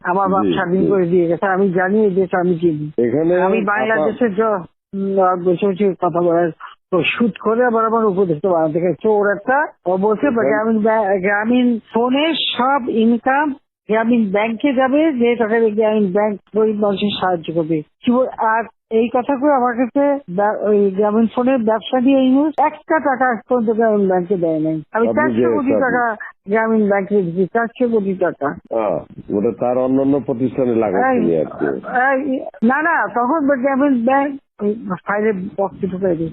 আমার বাপ স্বাধীন করে দিয়ে গেছে আমি জানি এই দেশ আমি চিনি এখানে আমি বাংলাদেশের বসে বসে কথা বলার তো শুট করে আবার আমার উপদেশ বানাতে চোর একটা ও বলছে গ্রামীণ গ্রামীণ ফোনে সব ইনকাম গ্রামীণ ব্যাংকে যাবে যে টাকা গ্রামীণ ব্যাংক গরিব মানুষের সাহায্য করবে। কি বল- আর এই কথাগুলো আমার কাছে ওই গ্রামীণ ফোনের ব্যবসা দিয়ে ইউজ একটা টাকা পর্যন্ত গ্রামীণ ব্যাংকে দেয় নাই। আমি চারশো কোটি টাকা গ্রামীণ ব্যাংকে দিচ্ছি চারশো কোটি টাকা। ওটা তার অন্যান্য প্রতিষ্ঠানে লাগাচ্ছি এই- না না তখন গ্রামীণ ব্যাংক ফাইলে বক্সে ঢুকাই দিই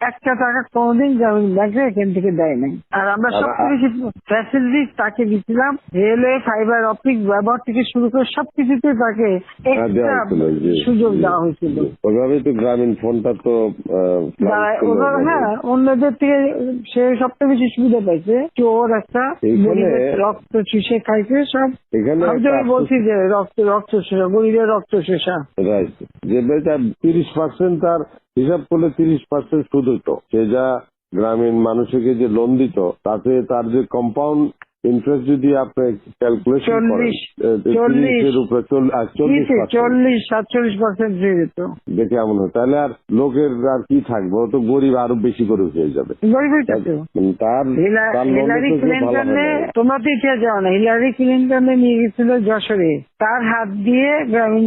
একটা টাকা কোনোদিন ব্যাংকে এখান থেকে দেয় নাই আর আমরা সবচেয়ে বেশি ফ্যাসিলিটি তাকে দিচ্ছিলাম রেলওয়ে ফাইবার অপটিক ব্যবহার থেকে শুরু করে সবকিছুতে তাকে হ্যাঁ, সুযোগ দেওয়া হয়েছিল জি। ওইভাবেই তো গ্রামীণ ফোনটা তো। হ্যাঁ অন্যদের থেকে সে সবচেয়ে বেশি সুবিধা পাইছে চোর একটা রক্ত চুষে খাইছে সব এখানে বলছি যে রক্ত রক্ত শোষা গরিবের রক্ত শোষা রাইট যে বেটা তিরিশ পার্সেন্ট তার হিসাব করলে তিরিশ পার্সেন্ট সুদ হতো সে যা গ্রামীণ মানুষকে যে লোন দিত তাতে তার যে কম্পাউন্ড ইন্টারেস্ট যদি আপনি ক্যালকুলেশন করেন চল্লিশ, সাতচল্লিশ পার্সেন্ট হয়ে যেত দেখে এমন হয়। তাহলে আর লোকের আর কি থাকবে? ও তো গরিব আরও বেশি করে হয়ে যাবে। তার হিলারি তো সে ভালো ক্লিন্টনে তোমরা তো ইতিহাস জানো না। হিলারি ক্লিন্টনে নিয়ে গেছিল যশোরে। তার হাত দিয়ে গ্রামীণ